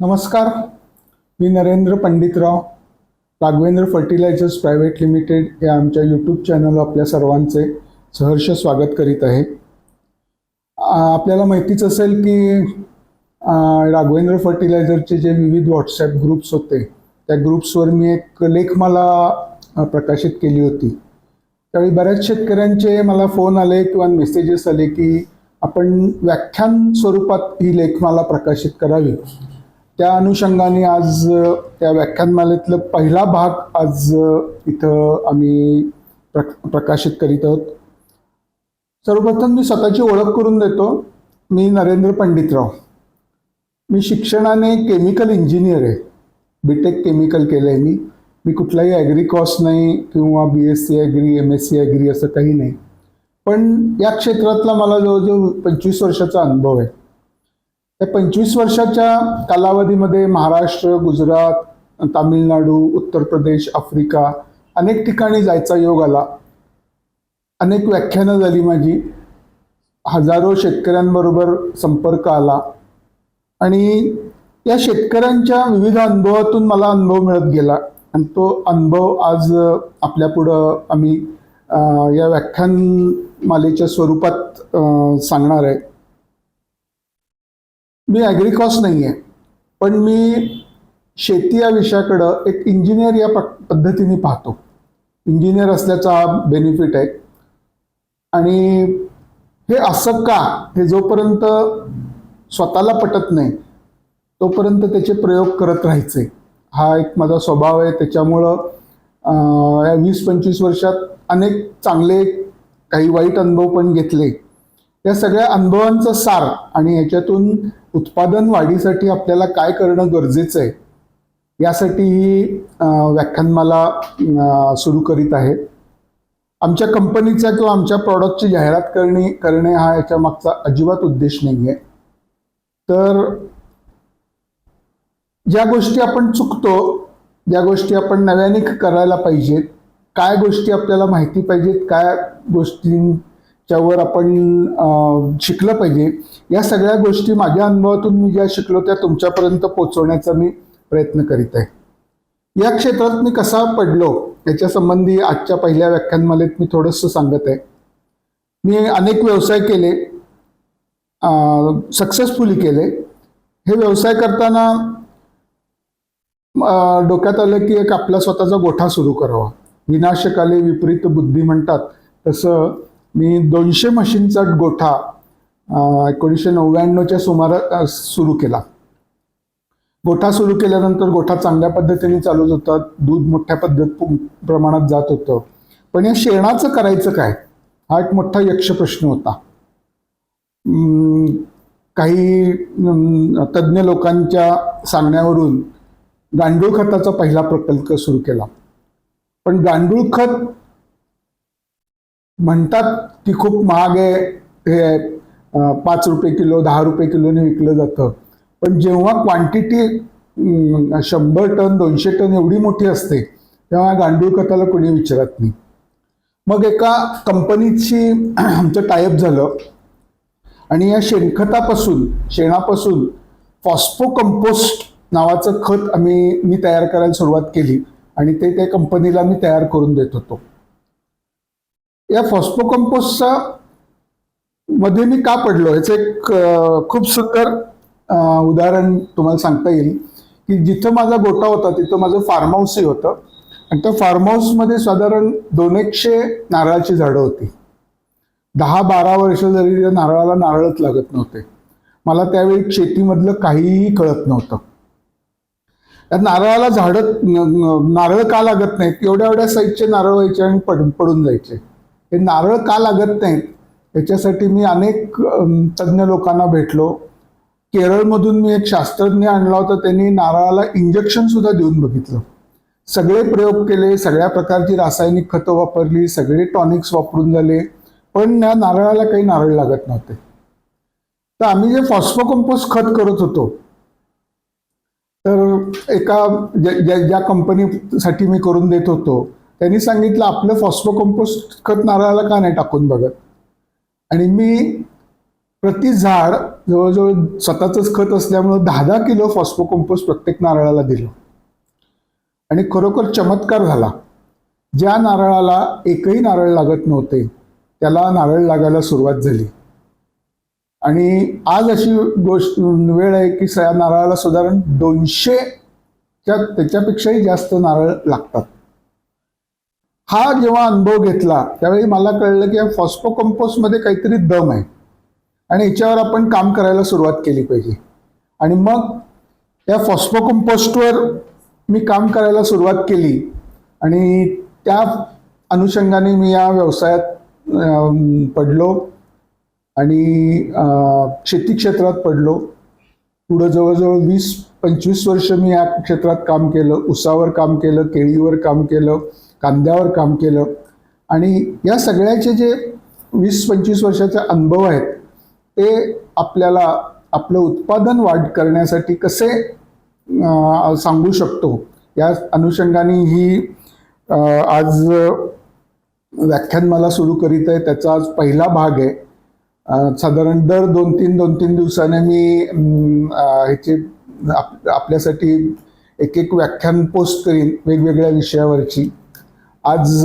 नमस्कार. मी Narendra Panditrao Raghavendra fertilizers private limited या आमच्या यूट्यूब चॅनल आपल्या सर्वांचे सहर्ष स्वागत करीत आहे. आपल्याला माहितीच असेल की राघवेंद्र फर्टिलायझरचे जे विविध व्हॉट्सॲप ग्रुप्स होते त्या ग्रुप्सवर मी एक लेखमाला मला प्रकाशित केली होती. त्यावेळी बऱ्याच शेतकऱ्यांचे मला फोन आले किंवा मेसेजेस आले की आपण व्याख्यान स्वरूपात ही लेखमाला प्रकाशित करावी. त्या अनुषंगाने आज त्या व्याख्यानमालेतलं पहिला भाग आज इथं आम्ही प्र प्रकाशित करीत आहोत. सर्वप्रथम मी स्वतःची ओळख करून देतो. मी नरेंद्र पंडितराव. मी शिक्षणाने केमिकल इंजिनियर आहे. बी टेक केमिकल केलं आहे मी. मी कुठलाही ॲग्री कॉस्ट नाही किंवा B S C agri M S C agri असं काही नाही. पण या क्षेत्रातला मला जवळजवळ पंचवीस वर्षाचा अनुभव आहे. त्या पंचवीस वर्षाच्या कालावधीमध्ये महाराष्ट्र गुजरात तामिळनाडू उत्तर प्रदेश आफ्रिका अनेक ठिकाणी जायचा योग आला. अनेक व्याख्यानं झाली माझी. हजारो शेतकऱ्यांबरोबर संपर्क आला. आणि या शेतकऱ्यांच्या विविध अनुभवातून मला अनुभव मिळत गेला. आणि तो अनुभव आज आपल्यापुढं आम्ही या व्याख्यानमालेच्या स्वरूपात सांगणार आहे. मी ॲग्रिकॉस नाही आहे पण मी शेती या विषयाकडं एक इंजिनियर या प- पद्धतीने पाहतो. इंजिनियर असल्याचा बेनिफिट आहे. आणि हे असं का? हे जोपर्यंत स्वतःला पटत नाही तोपर्यंत त्याचे प्रयोग करत राहायचे. हा एक माझा स्वभाव आहे. त्याच्यामुळं या वीस पंचवीस वर्षात अनेक चांगले काही वाईट अनुभव पण घेतले. या सगळ्या अनुभवांचं सार आणि ह्याच्यातून उत्पादन वाढीसाठी आपल्याला काय करणं गरजेचं आहे यासाठी ही व्याख्यानमाला सुरू करीत आहे. आमच्या कंपनीचा किंवा आमच्या प्रॉडक्टची जाहिरात करणे करणे हा याच्या मागचा अजिबात उद्देश नाही आहे तर ज्या गोष्टी आपण चुकतो ज्या गोष्टी आपण नव्याने करायला पाहिजेत काय गोष्टी आपल्याला माहिती पाहिजेत काय च्यावर आपण शिकलं पाहिजे. या सगळ्या गोष्टी माझ्या अनुभवातून मी ज्या शिकलो त्या तुमच्यापर्यंत पोचवण्याचा मी प्रयत्न करीत आहे. या क्षेत्रात मी कसा पडलो याच्या संबंधी आजच्या पहिल्या व्याख्यानमालेत मी थोडंसं सांगत आहे. मी अनेक व्यवसाय केले सक्सेसफुली केले. हे व्यवसाय करताना डोक्यात आलं की एक आपला स्वतःचा गोठा सुरू करावा. विनाशकाले विपरीत बुद्धी म्हणतात. तसं मी दोनशे मशीनचा गोठा एकोणीसशे नव्याण्णवच्या सुमारास सुरू केला. गोठा सुरू केल्यानंतर गोठा चांगल्या पद्धतीने चालत होता दूध मोठ्या पद्धत प्रमाणात जात होतं. पण या शेणाचं करायचं काय? हा एक मोठा यक्ष प्रश्न होता. काही तज्ज्ञ लोकांच्या सांगण्यावरून गांडूळ खताचा पहिला प्रकल्प सुरू केला. पण गांडूळ खत म्हणतात की खूप महाग आहे हे पाच रुपये किलो दहा रुपये किलोने विकलं जातं. पण जेव्हा क्वांटिटी शंभर टन दोनशे टन एवढी मोठी असते तेव्हा गांडूळ खताला कोणी विचारत नाही. मग एका कंपनीची आमचं टायअप झालं. आणि या शेणखतापासून शेणापासून फॉस्फो कंपोस्ट नावाचं खत आम्ही मी तयार करायला सुरुवात केली. आणि ते त्या कंपनीला मी तयार करून देत होतो. या फॉस्फो कंपोस्टचा मध्ये मी का पडलो याचं एक खूप सुंदर उदाहरण तुम्हाला सांगता येईल की जिथं माझा गोटा होता तिथं माझं फार्म हाऊसही होतं. आणि त्या फार्म हाऊसमध्ये साधारण दोन एकशे नारळाची झाडं होती. दहा बारा वर्ष जरी त्या नारळाला नारळच लागत नव्हते. मला त्यावेळी शेतीमधलं काहीही कळत नव्हतं. त्या नारळाला झाडं नारळ का लागत नाहीत? एवढ्या एवढ्या साईजचे नारळ व्हायचे आणि पड पडून जायचे. हे नारळ का लागत नाहीत? याच्यासाठी मी अनेक तज्ज्ञ लोकांना भेटलो. केरळमधून मी एक शास्त्रज्ञ आणला होता. त्यांनी नारळाला इंजेक्शन सुद्धा देऊन बघितलं. सगळे प्रयोग केले सगळ्या प्रकारची रासायनिक खतं वापरली सगळे टॉनिक्स वापरून झाले पण या नारळाला काही नारळ लागत नव्हते. तर आम्ही जे फॉस्फोकंपोस खत करत होतो तर एका ज्या ज्या कंपनीसाठी मी करून देत होतो त्यांनी सांगितलं आपलं फॉस्फो कंपोस्ट खत नारळाला का नाही टाकून बघत? आणि मी प्रति झाड जवळजवळ स्वतःच खत असल्यामुळं दहा दहा किलो फॉस्फो कंपोस्ट प्रत्येक नारळाला दिलं. आणि खरोखर चमत्कार झाला. ज्या नारळाला एकही नारळ लागत नव्हते त्याला नारळ लागायला सुरुवात झाली. आणि आज अशी गोष्ट वेळ आहे की या नारळाला साधारण दोनशेच्या त्याच्यापेक्षाही जास्त नारळ लागतात. हा जेव्हा अनुभव घेतला त्यावेळी मला कळलं की या फॉस्फो कंपोस्टमध्ये काहीतरी दम आहे. आणि याच्यावर आपण काम करायला सुरुवात केली पाहिजे. आणि मग या फॉस्फो कंपोस्टवर मी काम करायला सुरुवात केली. आणि त्या अनुषंगाने मी या व्यवसायात पडलो. आणि शेती क्षेत्रात पडलो. पुढं जवळजवळ वीस पंचवीस वर्ष मी या क्षेत्रात काम केलं. उसावर काम केलं केळीवर काम केलं. कांद्यावर काम केलं. आणि या सगळ्याचे जे वीस पंचवीस वर्षाचे अनुभव आहेत ते आपल्याला आपलं उत्पादन वाढ करण्यासाठी कसे सांगू शकतो? या अनुषंगाने ही आज व्याख्यान मला सुरू करीत आहे. त्याचा आज पहिला भाग आहे. साधारण दर दोन तीन दोन तीन दिवसाने मी ह्याचे आप- आपल्यासाठी एक एक व्याख्यान पोस्ट करीन वेगवेगळ्या विषयावरची. आज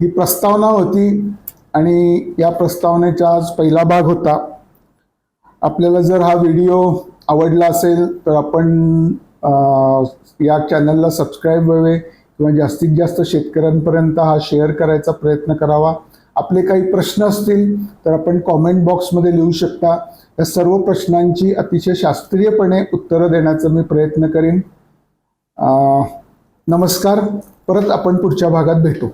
ही प्रस्तावना होती आणि या प्रस्तावनेचा आज पहिला भाग होता. आपल्याला जर हा व्हिडिओ आवडला असेल तर आपण या चॅनलला सबस्क्राईब व्हावे किंवा जास्तीत जास्त शेतकऱ्यांपर्यंत हा शेअर करायचा प्रयत्न करावा. आपले काही प्रश्न असतील तर आपण कॉमेंट बॉक्समध्ये लिहू शकता. या सर्व प्रश्नांची अतिशय शास्त्रीयपणे उत्तरं देण्याचा मी प्रयत्न करीन. नमस्कार. परत आपण पुढच्या भागात भेटू.